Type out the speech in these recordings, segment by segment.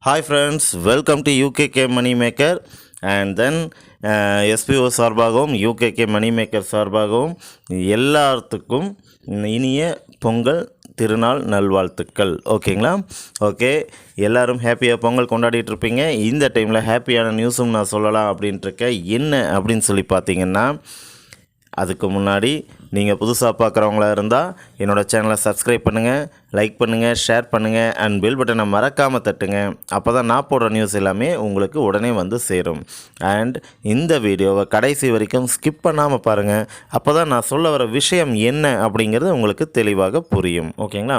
Hi friends welcome to UK K money maker and then SPO சார்பாகவும் UKK மணி maker சார்பாகவும் எல்லாத்துக்கும் இனிய பொங்கல் திருநாள் நல்வாழ்த்துக்கள். ஓகேங்களா? ஓகே எல்லோரும் ஹாப்பியாக பொங்கல் கொண்டாடிட்டு இருப்பீங்க இந்த டைமில் ஹாப்பியான நியூஸும் நான் சொல்லலாம் அப்படின்ட்டு இருக்கேன் என்ன அப்படின்னு சொல்லி பார்த்தீங்கன்னா அதுக்கு முன்னாடி நீங்கள் புதுசாக பார்க்குறவங்களா இருந்தால் என்னோடய சேனலை சப்ஸ்கிரைப் பண்ணுங்கள் லைக் பண்ணுங்கள் ஷேர் பண்ணுங்கள் அண்ட் பெல் பட்டனை மறக்காமல் தட்டுங்க. அப்போ தான் நான் போடுற நியூஸ் எல்லாமே உங்களுக்கு உடனே வந்து சேரும். அண்ட் இந்த வீடியோவை கடைசி வரைக்கும் ஸ்கிப் பண்ணாமல் பாருங்கள் அப்போ தான் நான் சொல்ல வர விஷயம் என்ன அப்படிங்கிறது உங்களுக்கு தெளிவாக புரியும். ஓகேங்களா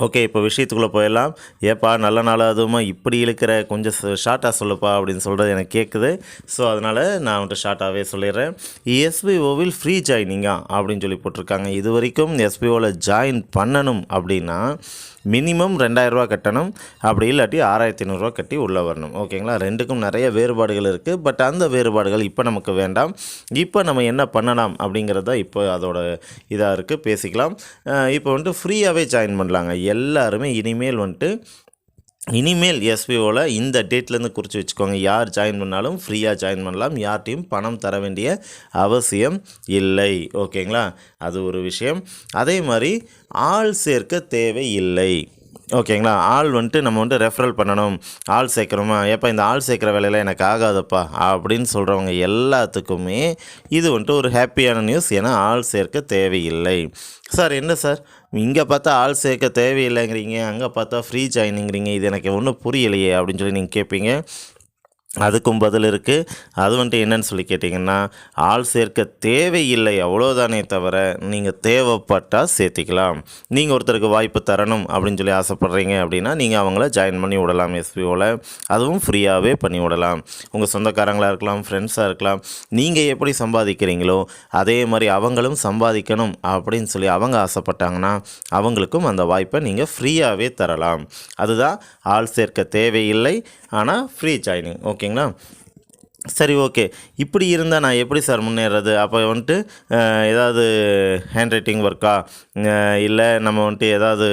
ஓகே இப்போ விஷயத்துக்குள்ளே போயிடலாம். ஏப்பா நல்ல நாள் அதுவுமா இப்படி இழுக்கிற? கொஞ்சம் ஷார்ட்டாக சொல்லுப்பா அப்படின்னு சொல்கிறது எனக்கு கேட்குது ஸோ அதனால் நான் வந்துட்டு ஷார்ட்டாகவே சொல்லிடுறேன். எஸ்பிஓவில் ஃப்ரீ ஜாயினிங்கா அப்படின்னு சொல்லி போட்டிருக்காங்க. இது வரைக்கும் எஸ்பிஓவில் ஜாயின் பண்ணணும் அப்படின்னா மினிமம் ரெண்டாயிரரூவா கட்டணும். அப்படி இல்லாட்டி ஆறாயிரத்தி ஐநூறுரூவா கட்டி உள்ளே வரணும். ஓகேங்களா? ரெண்டுக்கும் நிறைய வேறுபாடுகள் இருக்குது பட் அந்த வேறுபாடுகள் இப்போ நமக்கு வேண்டாம். இப்போ நம்ம என்ன பண்ணலாம் அப்படிங்கிறத இப்போ அதோட இதாக இருக்குது பேசிக்கலாம். இப்போ வந்துட்டு ஃப்ரீயாகவே ஜாயின் பண்ணலாங்க. எல்லாருமே இனிமேல் வந்துட்டு இனிமேல் எஸ்பிஓவில் இந்த டேட்லேருந்து குறித்து வச்சுக்கோங்க. யார் ஜாயின் பண்ணாலும் ஃப்ரீயாக ஜாயின் பண்ணலாம். யார்ட்டையும் பணம் தர வேண்டிய அவசியம் இல்லை. ஓகேங்களா? அது ஒரு விஷயம். அதே மாதிரி ஆள் சேர்க்க தேவை இல்லை. ஓகேங்களா? ஆள் வந்துட்டு நம்ம வந்துட்டு ரெஃபரல் பண்ணணும். ஆள் சேர்க்குறோமா? ஏப்பா இந்த ஆள் சேர்க்குற வேலையில் எனக்கு ஆகாதப்பா? அப்படின்னு சொல்கிறவங்க எல்லாத்துக்குமே இது வந்துட்டு ஒரு ஹாப்பியான நியூஸ் ஏன்னா ஆள் சேர்க்க தேவையில்லை. சார் என்ன சார்? இங்கே பார்த்தா ஆள் சேர்க்க தேவையில்லைங்கிறீங்க அங்கே பார்த்தா ஃப்ரீ ஜாயினிங்கிறீங்க இது எனக்கு ஒன்றும் புரியலையே அப்படின்னு சொல்லி நீங்கள் கேட்பீங்க அதுக்கும் பதில் இருக்குது அது வந்துட்டு என்னன்னு சொல்லி கேட்டிங்கன்னா ஆள் சேர்க்க தேவையில்லை அவ்வளோதானே தவிர நீங்கள் தேவைப்பட்டால் சேர்த்திக்கலாம். நீங்கள் ஒருத்தருக்கு வாய்ப்பு தரணும் அப்படின்னு சொல்லி ஆசைப்பட்றீங்க அப்படின்னா நீங்கள் அவங்கள ஜாயின் பண்ணி விடலாம் எஸ்பிஓவில் அதுவும் ஃப்ரீயாகவே பண்ணி விடலாம். உங்கள் சொந்தக்காரங்களாக இருக்கலாம் ஃப்ரெண்ட்ஸாக இருக்கலாம். நீங்கள் எப்படி சம்பாதிக்கிறீங்களோ அதே மாதிரி அவங்களும் சம்பாதிக்கணும் அப்படின்னு சொல்லி அவங்க ஆசைப்பட்டாங்கன்னா அவங்களுக்கும் அந்த வாய்ப்பை நீங்கள் ஃப்ரீயாகவே தரலாம். அதுதான் ஆள் சேர்க்க தேவையில்லை ஆனால் ஃப்ரீ ஜாயினிங் ஓகே ஓகேங்களா சரி ஓகே. இப்படி இருந்தால் நான் எப்படி சார் முன்னேறது? அப்போ வந்துட்டு ஏதாவது ஹேண்ட் ரைட்டிங் ஒர்க்கா இல்லை நம்ம வந்துட்டு ஏதாவது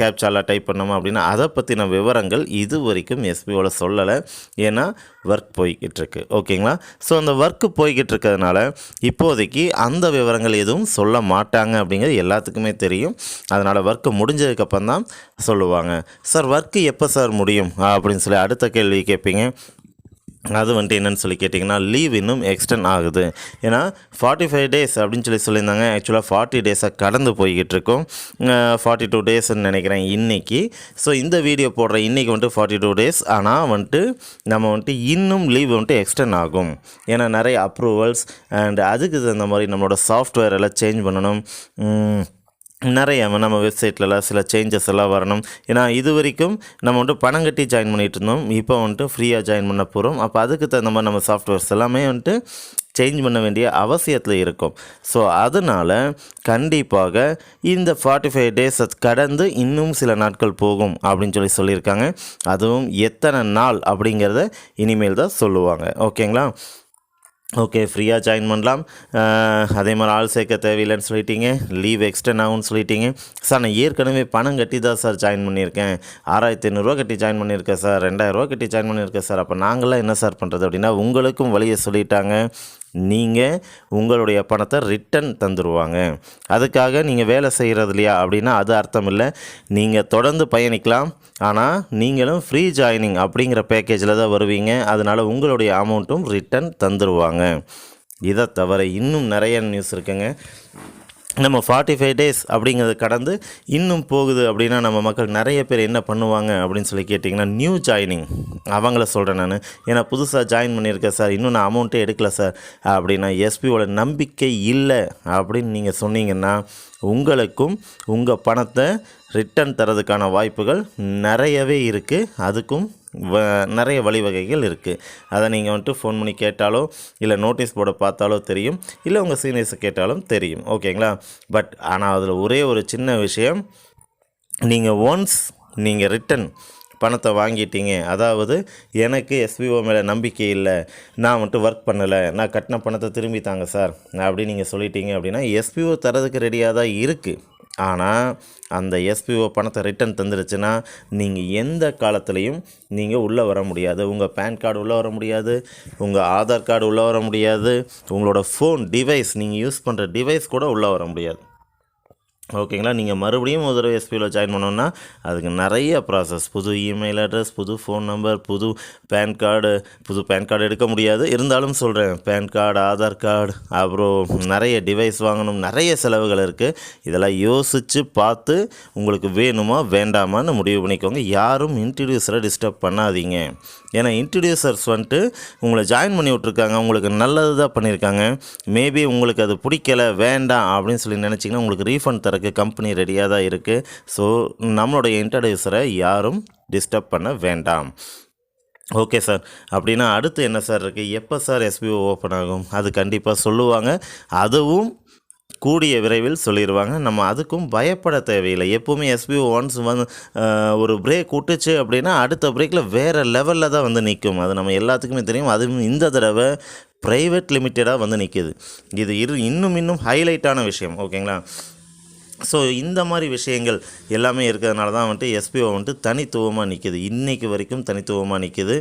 கேப்சாலாக டைப் பண்ணோமா அப்படின்னா அதை பற்றின விவரங்கள் இது வரைக்கும் எஸ்பியோட சொல்லலை. ஏன்னா ஒர்க் போய்கிட்டு இருக்கு ஓகேங்களா? ஸோ அந்த ஒர்க்கு போய்கிட்டு இருக்கிறதுனால இப்போதைக்கு அந்த விவரங்கள் எதுவும் சொல்ல மாட்டாங்க அப்படிங்கிறது எல்லாத்துக்குமே தெரியும். அதனால் ஒர்க்கு முடிஞ்சதுக்கப்புறம் தான் சொல்லுவாங்க. சார் ஒர்க்கு எப்போ சார் முடியும்? அப்படின்னு சொல்லி அடுத்த கேள்வி கேட்பீங்க. அது வந்துட்டு என்னன்னு சொல்லி கேட்டிங்கன்னா லீவ் இன்னும் எக்ஸ்டெண்ட் ஆகுது. ஏன்னா ஃபார்ட்டி ஃபைவ் டேஸ் அப்படின்னு சொல்லி சொல்லியிருந்தாங்க. ஆக்சுவலாக ஃபார்ட்டி டேஸாக கடந்து போய்கிட்டு இருக்கோம் ஃபார்ட்டி டூ டேஸ்ன்னு நினைக்கிறேன் இன்றைக்கி ஸோ இந்த வீடியோ போடுற இன்றைக்கி வந்துட்டு ஃபார்ட்டி டூ டேஸ் ஆனால் வந்துட்டு நம்ம வந்துட்டு இன்னும் லீவ் வந்துட்டு எக்ஸ்டெண்ட் ஆகும். ஏன்னா நிறைய அப்ரூவல்ஸ் அண்ட் அதுக்கு தகுந்த மாதிரி நம்மளோட சாஃப்ட்வேர் எல்லாம் சேஞ்ச் பண்ணணும். நிறைய நம்ம வெப்சைட்லலாம் சில சேஞ்சஸ் எல்லாம் வரணும். ஏன்னா இது வரைக்கும் நம்ம வந்துட்டு பணம் கட்டி ஜாயின் பண்ணிகிட்டு இருந்தோம் இப்போ வந்துட்டு ஃப்ரீயாக ஜாயின் பண்ண போகிறோம் அப்போ அதுக்கு தகுந்த மாதிரி நம்ம சாஃப்ட்வேர்ஸ் எல்லாமே வந்துட்டு சேஞ்ச் பண்ண வேண்டிய அவசியத்தில் இருக்கும். ஸோ அதனால் கண்டிப்பாக இந்த ஃபார்ட்டி ஃபைவ் டேஸ் கடந்து இன்னும் சில நாட்கள் போகும் அப்படின்னு சொல்லி சொல்லியிருக்காங்க. அதுவும் எத்தனை நாள் அப்படிங்கிறத இனிமேல் தான் சொல்லுவாங்க. ஓகேங்களா? ஓகே ஃப்ரீயாக ஜாயின் பண்ணலாம். அதே மாதிரி ஆள் சேர்க்க தேவையில்லைன்னு சொல்லிட்டீங்க. லீவ் எக்ஸ்டெண்ட் ஆகும்னு சொல்லிட்டீங்க. சார் நான் ஏற்கனவே பணம் கட்டி தான் சார் ஜாயின் பண்ணியிருக்கேன். ஆறாயிரத்தி ஐநூறுரூவா கட்டி ஜாயின் பண்ணியிருக்கேன் சார் ரெண்டாயிரரூவா கட்டி ஜாயின் பண்ணியிருக்கேன் சார் அப்போ நாங்களாம் என்ன சார் பண்ணுறது அப்படின்னா உங்களுக்கும் வழியை சொல்லிட்டாங்க. நீங்கள் உங்களுடைய பணத்தை ரிட்டன் தந்துடுவாங்க அதுக்காக நீங்கள் வேலை செய்கிறது இல்லையா அப்படின்னா அது அர்த்தம் இல்லை. நீங்கள் தொடர்ந்து பயணிக்கலாம். ஆனால் நீங்களும் ஃப்ரீ ஜாயினிங் அப்படிங்கிற பேக்கேஜில் தான் வருவீங்க. அதனால் உங்களுடைய அமௌண்ட்டும் ரிட்டன் தந்துடுவாங்க இதை தவிர இன்னும் நிறைய நியூஸ் இருக்குங்க. நம்ம ஃபார்ட்டி ஃபைவ் டேஸ் அப்படிங்கிறத கடந்து இன்னும் போகுது அப்படின்னா நம்ம மக்கள் நிறைய பேர் என்ன பண்ணுவாங்க அப்படின்னு சொல்லி கேட்டிங்கன்னா நியூ ஜாயினிங் அவங்கள சொல்கிறேன் நான். ஏன்னா புதுசாக ஜாயின் பண்ணியிருக்கேன் சார் இன்னும் நான் அமௌண்ட்டே எடுக்கல சார் அப்படின்னா எஸ்பியோட நம்பிக்கை இல்லை அப்படின்னு நீங்கள் சொன்னீங்கன்னா உங்களுக்கும் உங்கள் பணத்தை ரிட்டர்ன் தரதுக்கான வாய்ப்புகள் நிறையவே இருக்குது அதுக்கும் வ நிறைய வழிவகைகள் இருக்குது அதை நீங்கள் வந்துட்டு ஃபோன் பண்ணி கேட்டாலோ இல்லை நோட்டீஸ் போர்டை பார்த்தாலோ தெரியும். இல்லை உங்கள் சீனியர்ஸை கேட்டாலும் தெரியும். ஓகேங்களா? பட் ஆனால் அதில் ஒரே ஒரு சின்ன விஷயம் நீங்கள் ஒன்ஸ் நீங்கள் ரிட்டன் பணத்தை வாங்கிட்டீங்க. அதாவது எனக்கு எஸ்பிஓ மேலே நம்பிக்கை இல்லை. நான் வந்துட்டு ஒர்க் பண்ணலை. நான் கட்டின பணத்தை திரும்பி தாங்க சார். அப்படின்னு நீங்கள் சொல்லிட்டீங்க அப்படின்னா எஸ்பிஓ தரதுக்கு ரெடியாக தான் இருக்குது ஆனால் அந்த எஸ்பிஓ பணத்தை ரிட்டர்ன் தந்துடுச்சுன்னா நீங்கள் எந்த காலத்துலேயும் நீங்கள் உள்ளே வர முடியாது. உங்கள் பேன் கார்டு உள்ளே வர முடியாது. உங்கள் ஆதார் கார்டு உள்ளே வர முடியாது. உங்களோட ஃபோன் டிவைஸ் நீங்கள் யூஸ் பண்ணுற டிவைஸ் கூட உள்ளே வர முடியாது. ஓகேங்களா? நீங்கள் மறுபடியும் ஒரு தடவை எஸ்பியில் ஜாயின் பண்ணோன்னா அதுக்கு நிறைய ப்ராசஸ் புது இமெயில் அட்ரஸ் புது ஃபோன் நம்பர் புது பேன் கார்டு புது பேன் கார்டு எடுக்க முடியாது. இருந்தாலும் சொல்கிறேன் பேன் கார்டு ஆதார் கார்டு அப்புறம் நிறைய டிவைஸ் வாங்கணும் நிறைய செலவுகள் இருக்குது இதெல்லாம் யோசித்து பார்த்து உங்களுக்கு வேணுமா வேண்டாமான்னு முடிவு பண்ணிக்கோங்க. யாரும் இன்ட்ரடியூஸரை டிஸ்டர்ப் பண்ணாதீங்க. ஏன்னா இன்ட்ரடியூசர்ஸ் வந்துட்டு உங்களை ஜாயின் பண்ணி விட்ருக்காங்க உங்களுக்கு நல்லது தான் பண்ணியிருக்காங்க மேபி உங்களுக்கு அது பிடிக்கல வேண்டாம் அப்படின்னு சொல்லி நினச்சிங்கன்னா உங்களுக்கு ரீஃபண்ட் தரக்கு கம்பெனி ரெடியாக தான் இருக்குது ஸோ நம்மளுடைய இன்ட்ரடியூசரை யாரும் டிஸ்டர்ப் பண்ண வேண்டாம். ஓகே சார் அப்படின்னா அடுத்து என்ன சார் இருக்குது எப்போ சார் எஸ்பிஓ ஓப்பன் ஆகும்? அது கண்டிப்பாக சொல்லுவாங்க. அதுவும் கூடிய விரைவில் சொல்லிடுவாங்க நம்ம அதுக்கும் பயப்பட தேவையில்லை. எப்போவுமே எஸ்பிஓ ஒன்ஸ் வந்து ஒரு பிரேக் விட்டுச்சு அப்படின்னா அடுத்த பிரேக்கில் வேறு லெவலில் தான் வந்து நிற்கும் அது நம்ம எல்லாத்துக்குமே தெரியும். அதுவும் இந்த தடவை ப்ரைவேட் லிமிட்டடாக வந்து நிற்கிது இது இரு இன்னும் இன்னும் ஹைலைட்டான விஷயம். ஓகேங்களா? ஸோ இந்த மாதிரி விஷயங்கள் எல்லாமே இருக்கிறதுனால தான் வந்துட்டு எஸ்பிஓ வந்துட்டு தனித்துவமாக நிற்கிது இன்றைக்கு வரைக்கும் தனித்துவமாக நிற்கிது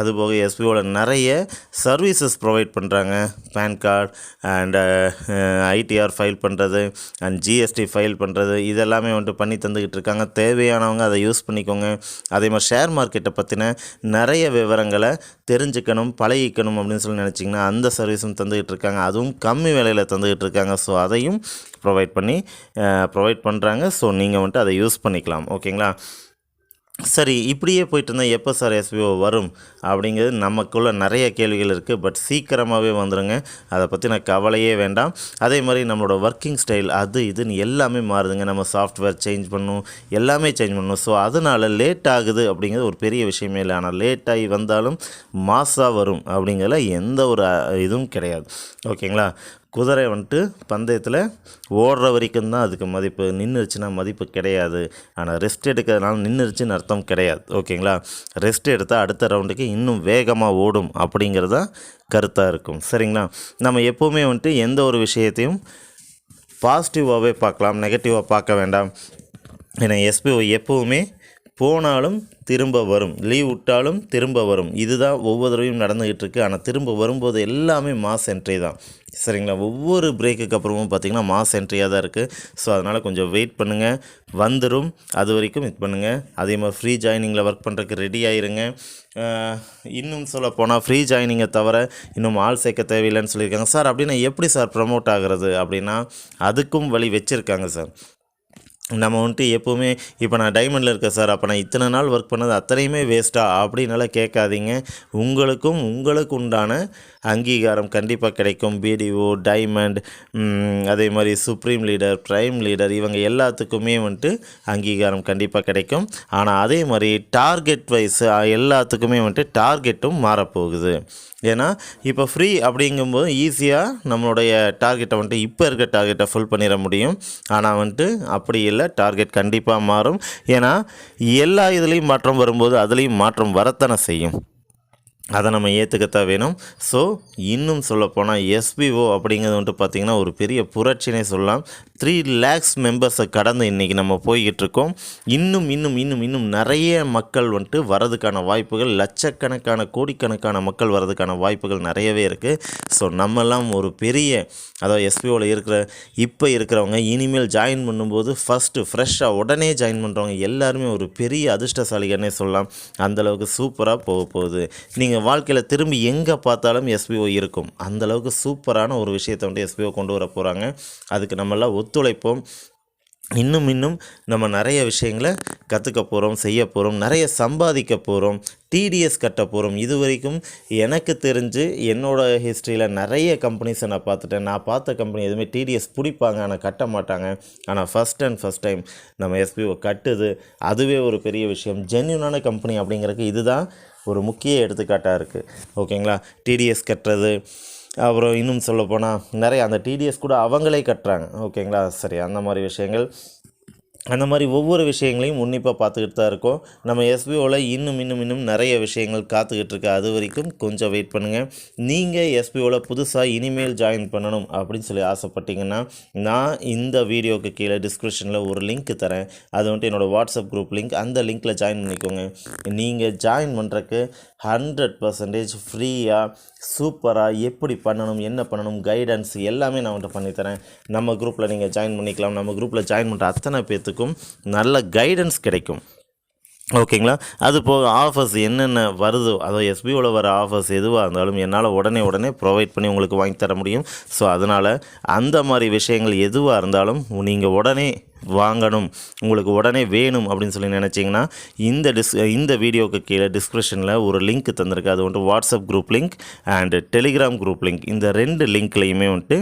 அதுபோக எஸ்பிஓவில் நிறைய சர்வீசஸ் ப்ரொவைட் பண்ணுறாங்க PAN card and ITR file பண்ணுறது அண்ட் ஜிஎஸ்டி ஃபைல் பண்ணுறது இதெல்லாமே வந்துட்டு பண்ணி தந்துக்கிட்டு இருக்காங்க. தேவையானவங்க அதை யூஸ் பண்ணிக்கோங்க. அதே மாதிரி ஷேர் மார்க்கெட்டை பற்றின நிறைய விவரங்களை தெரிஞ்சுக்கணும் பழகிக்கணும் அப்படின்னு சொல்லி நினச்சிங்கன்னா அந்த சர்வீஸும் தந்துக்கிட்டு இருக்காங்க. அதுவும் கம்மி விலையில் தந்துக்கிட்டு இருக்காங்க. ஸோ அதையும் ப்ரொவைட் பண்ணி uh, ப்ரொவைட் பண்ணுறாங்க ஸோ நீங்கள் வந்துட்டு அதை யூஸ் பண்ணிக்கலாம். ஓகேங்களா சரி இப்படியே போயிட்டு இருந்தால் எப்போ சார் எஸ்பிஓ வரும்? அப்படிங்கிறது நமக்குள்ள நிறைய கேள்விகள் இருக்குது பட் சீக்கிரமாகவே வந்துடுங்க அதை பற்றின கவலையே வேண்டாம். அதே மாதிரி நம்மளோட ஒர்க்கிங் ஸ்டைல் அது இதுன்னு எல்லாமே மாறுதுங்க. நம்ம சாஃப்ட்வேர் சேஞ்ச் பண்ணும். எல்லாமே சேஞ்ச் பண்ணணும் ஸோ அதனால் லேட் ஆகுது அப்படிங்கிறது ஒரு பெரிய விஷயமே இல்லை. ஆனால் லேட்டாகி வந்தாலும் மாசாக வரும் அப்படிங்கிறதுல எந்த ஒரு இதுவும் கிடையாது. ஓகேங்களா? குதிரை வந்துட்டு பந்தயத்தில் ஓடுற வரைக்கும் தான் அதுக்கு மதிப்பு. நின்றுச்சுன்னா மதிப்பு கிடையாது. ஆனால் ரெஸ்ட் எடுக்கிறதுனால நின்றுச்சுன்னு அர்த்தம் கிடையாது. ஓகேங்களா? ரெஸ்ட் எடுத்தால் அடுத்த ரவுண்டுக்கு இன்னும் வேகமாக ஓடும் அப்படிங்கிறது தான் கருத்தாக இருக்கும். சரிங்களா? நம்ம எப்போவுமே வந்துட்டு எந்த ஒரு விஷயத்தையும் பாசிட்டிவாகவே பார்க்கலாம் நெகட்டிவாக பார்க்க வேண்டாம். ஏன்னா எஸ்பிஓ எப்போவுமே போனாலும் திரும்ப வரும். லீவ் விட்டாலும் திரும்ப வரும். இதுதான் ஒவ்வொரு தடவையும் நடந்துக்கிட்டு இருக்குது ஆனால் திரும்ப வரும்போது எல்லாமே மாஸ் என்ட்ரி தான். சரிங்களா? ஒவ்வொரு பிரேக்குக்கு அப்புறமும் பார்த்திங்கன்னா மாஸ் என்ட்ரியாக தான் இருக்குது ஸோ அதனால் கொஞ்சம் வெயிட் பண்ணுங்கள் வந்துடும் அது வரைக்கும் இது பண்ணுங்கள் அதே மாதிரி ஃப்ரீ ஜாயினிங்கில் ஒர்க் பண்ணுறதுக்கு ரெடி ஆயிருங்க. இன்னும் சொல்ல போனால் ஃப்ரீ ஜாயினிங்கை தவிர இன்னும் ஆள் சேர்க்க தேவையில்லைன்னு சொல்லியிருக்காங்க. சார் அப்படின்னா எப்படி சார் ப்ரமோட் ஆகுறது? அப்படின்னா அதுக்கும் வழி வச்சுருக்காங்க சார். நம்ம வந்துட்டு எப்போவுமே இப்போ நான் டைமண்டில் இருக்கேன் சார். அப்போ நான் இத்தனை நாள் ஒர்க் பண்ணது அத்தனையுமே வேஸ்ட்டாக அப்படின்னால கேட்காதீங்க. உங்களுக்கும் உங்களுக்கு உண்டான அங்கீகாரம் கண்டிப்பாக கிடைக்கும். பிடிஓ டைமண்ட் அதே மாதிரி சுப்ரீம் லீடர் ப்ரைம் லீடர் இவங்க எல்லாத்துக்குமே வந்துட்டு அங்கீகாரம் கண்டிப்பாக கிடைக்கும். ஆனால் அதே மாதிரி டார்கெட் வைஸ் எல்லாத்துக்குமே வந்துட்டு டார்கெட்டும் மாறப்போகுது. ஏன்னா இப்போ ஃப்ரீ அப்படிங்கும்போது ஈஸியாக நம்மளுடைய டார்கெட்டை வந்துட்டு இப்போ இருக்க டார்கெட்டை ஃபுல் பண்ணிட முடியும். ஆனால் வந்துட்டு அப்படி இல்லை. டார்கெட் கண்டிப்பாக மாறும். ஏன்னா எல்லா இதுலேயும் மாற்றம் வரும்போது அதுலேயும் மாற்றம் வரத்தனை செய்யும். அதை நம்ம ஏற்றுக்கத்தான் வேணும். ஸோ இன்னும் சொல்லப்போனால் எஸ்பிஓ அப்படிங்கிறது வந்துட்டு பார்த்திங்கன்னா ஒரு பெரிய புரட்சினே சொல்லலாம். த்ரீ லேக்ஸ் மெம்பர்ஸை கடந்து இன்றைக்கி நம்ம போய்கிட்டு இருக்கோம். இன்னும் இன்னும் இன்னும் இன்னும் நிறைய மக்கள் வந்துட்டு வரதுக்கான வாய்ப்புகள் லட்சக்கணக்கான கோடிக்கணக்கான மக்கள் வரதுக்கான வாய்ப்புகள் நிறையவே இருக்குது ஸோ நம்மெல்லாம் ஒரு பெரிய அதாவது எஸ்பிஓவில் இருக்கிற இப்போ இருக்கிறவங்க இனிமேல் ஜாயின் பண்ணும்போது ஃபஸ்ட்டு ஃப்ரெஷ்ஷாக உடனே ஜாயின் பண்ணுறவங்க எல்லாருமே ஒரு பெரிய அதிர்ஷ்டசாலிகன்னே சொல்லலாம். அந்தளவுக்கு சூப்பராக போக போகுது. நீங்கள் வாழ்க்கையில் திரும்பி எங்கே பார்த்தாலும் எஸ்பிஓ இருக்கும். அந்தளவுக்கு சூப்பரான ஒரு விஷயத்தை வந்து எஸ்பிஓ கொண்டு வர போகிறாங்க அதுக்கு நம்மளாம் ஒத்துழைப்போம். இன்னும் இன்னும் நம்ம நிறைய விஷயங்களை கற்றுக்க போகிறோம் செய்ய போகிறோம் நிறைய சம்பாதிக்க போகிறோம் டிடிஎஸ் கட்ட போகிறோம் இது வரைக்கும் எனக்கு தெரிஞ்சு என்னோட ஹிஸ்ட்ரியில் நிறைய கம்பெனிஸை நான் பார்த்துட்டேன். நான் பார்த்த கம்பெனி எதுவுமே டிடிஎஸ் பிடிப்பாங்க ஆனால் கட்ட மாட்டாங்க. ஆனால் ஃபஸ்ட் அண்ட் ஃபஸ்ட் டைம் நம்ம எஸ்பிஓ கட்டுது. அதுவே ஒரு பெரிய விஷயம். ஜென்யூனான கம்பெனி அப்படிங்கிறதுக்கு இதுதான் ஒரு முக்கிய எடுத்துக்காட்டாக இருக்குது ஓகேங்களா? டிடிஎஸ் கட்டுறது. அப்புறம் இன்னும் சொல்லப்போனால் நிறைய அந்த டிடிஎஸ் கூட அவங்களே கட்டுறாங்க. ஓகேங்களா? சரி அந்த மாதிரி விஷயங்கள். அந்த மாதிரி ஒவ்வொரு விஷயங்களையும் உன்னிப்பாக பார்த்துக்கிட்டு தான் இருக்கோம். நம்ம எஸ்பிஓவில் இன்னும் இன்னும் இன்னும் நிறைய விஷயங்கள் காத்துக்கிட்டு இருக்கு. அது வரைக்கும் கொஞ்சம் வெயிட் பண்ணுங்கள் நீங்கள் எஸ்பிஓவில் புதுசாக இனிமேல் ஜாயின் பண்ணணும் அப்படின்னு சொல்லி ஆசைப்பட்டீங்கன்னா நான் இந்த வீடியோவுக்கு கீழே டிஸ்கிரிப்ஷனில் ஒரு லிங்க் தரேன். அது வந்துட்டு என்னோடய வாட்ஸ்அப் குரூப் லிங்க் அந்த லிங்க்கில் ஜாயின் பண்ணிக்கோங்க. நீங்கள் ஜாயின் பண்ணுறக்கு ஹண்ட்ரட் பர்சன்டேஜ் ஃப்ரீயாக சூப்பராக எப்படி பண்ணணும் என்ன பண்ணணும் கைடன்ஸ் எல்லாமே நான் வந்துட்டு பண்ணித்தரேன். நம்ம குரூப்பில் நீங்கள் ஜாயின் பண்ணிக்கலாம். நம்ம குரூப்பில் ஜாயின் பண்ணுற அத்தனை எல்லாத்துக்கும் நல்ல கைடன்ஸ் கிடைக்கும். ஓகேங்களா? அது போக ஆஃபர்ஸ் என்னென்ன வருதோ அதோ எஸ்பிஓவில் வர ஆஃபர்ஸ் எதுவாக இருந்தாலும் என்னால் உடனே உடனே ப்ரொவைட் பண்ணி உங்களுக்கு வாங்கி தர முடியும். ஸோ அதனால் அந்த மாதிரி விஷயங்கள் எதுவாக இருந்தாலும் நீங்கள் உடனே வாங்கணும் உங்களுக்கு உடனே வேணும் அப்படின்னு சொல்லி நினச்சிங்கன்னா இந்த டிஸ் இந்த வீடியோக்கு கீழே டிஸ்கிரிப்ஷனில் ஒரு லிங்க் தந்திருக்கு. அது வந்துட்டு WhatsApp group link and Telegram group link இந்த ரெண்டு லிங்க்லேயுமே வந்துட்டு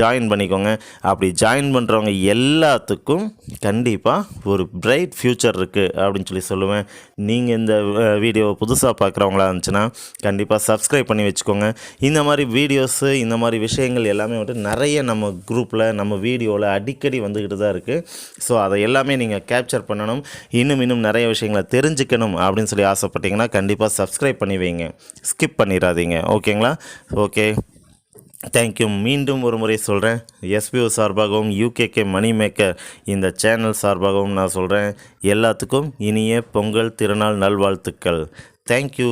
ஜாயின் பண்ணிக்கோங்க. அப்படி ஜாயின் பண்ணுறவங்க எல்லாத்துக்கும் கண்டிப்பாக ஒரு பிரைட் ஃப்யூச்சர் இருக்குது அப்படின்னு சொல்லி சொல்லுவேன். நீங்கள் இந்த வீடியோவை புதுசாக பார்க்குறவங்களா இருந்துச்சுன்னா கண்டிப்பாக சப்ஸ்கிரைப் பண்ணி வச்சுக்கோங்க. இந்த மாதிரி வீடியோஸு இந்த மாதிரி விஷயங்கள் எல்லாமே வந்துட்டு நிறைய நம்ம குரூப்பில் நம்ம வீடியோவில் அடிக்கடி வந்துக்கிட்டு தான் இருக்குது ஸோ அதை எல்லாமே நீங்கள் கேப்சர் பண்ணணும். இன்னும் இன்னும் நிறைய விஷயங்களை தெரிஞ்சுக்கணும் அப்படின்னு சொல்லி ஆசைப்பட்டீங்கன்னா கண்டிப்பாக சப்ஸ்கிரைப் பண்ணி வைங்க. ஸ்கிப் பண்ணிடாதீங்க. ஓகேங்களா ஓகே தேங்க்யூ மீண்டும் ஒரு முறை சொல்கிறேன் எஸ்பிஓ சார்பாகவும் யூகேகே மணி மேக்கர் இந்த சேனல் சார்பாகவும் நான் சொல்கிறேன் எல்லாத்துக்கும் இனிய பொங்கல் திருநாள் நல்வாழ்த்துக்கள். தேங்க்யூ